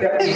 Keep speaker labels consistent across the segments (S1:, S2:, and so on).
S1: Yeah.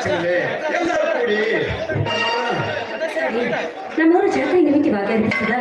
S1: ஆச்சுங்களே எல்லாரும் கூடி. என்னோட சேர்த்து இங்க வீட்டு வாங்க இருக்குதா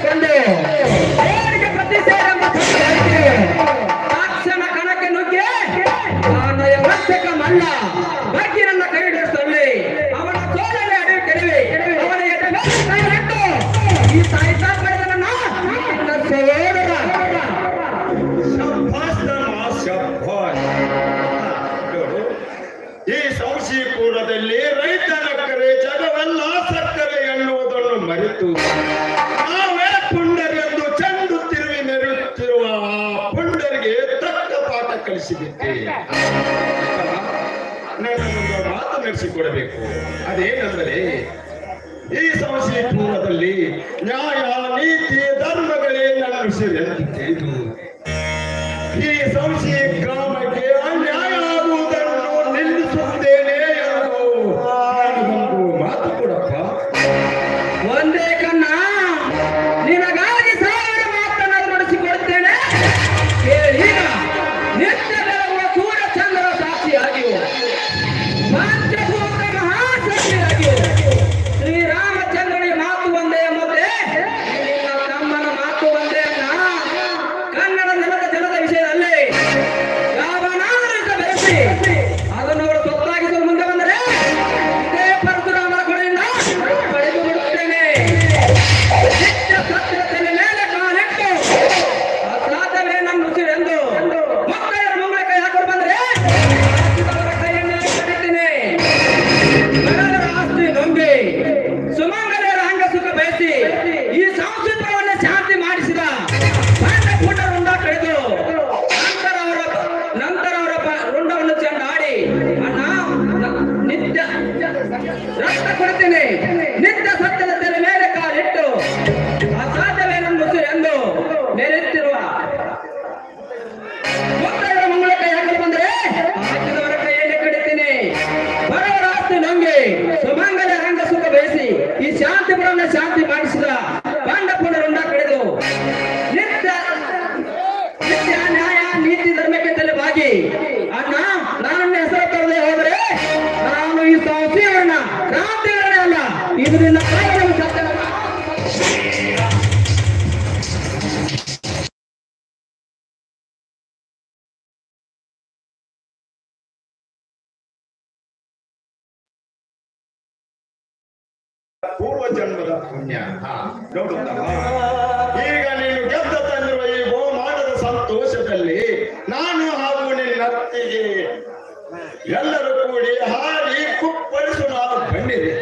S1: ನೋಡಿಕೊಂಡೆ ತಕ್ಷಣ ಕಣಕ್ಕೆ ನುಗ್ಗಿ. ಮಲ್ಲ. ja dat ik
S2: ಪೂರ್ವ ಜನ್ಮದ ಪುಣ್ಯ. ಈಗ ನೀನು ಗೆದ್ದ ತಂದಿರುವ ಈ ಬಹುಮಾನದ ಸಂತೋಷದಲ್ಲಿ ನಾನು ಹಾಗೂ ನಿನ್ನ ಅತ್ತಿಗೆ ಎಲ್ಲರೂ ಕೂಡಿ ಹಾಡಿ ಕುಪ್ಪಳಿಸು ನಾವು ಬಂದಿದೆ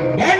S1: one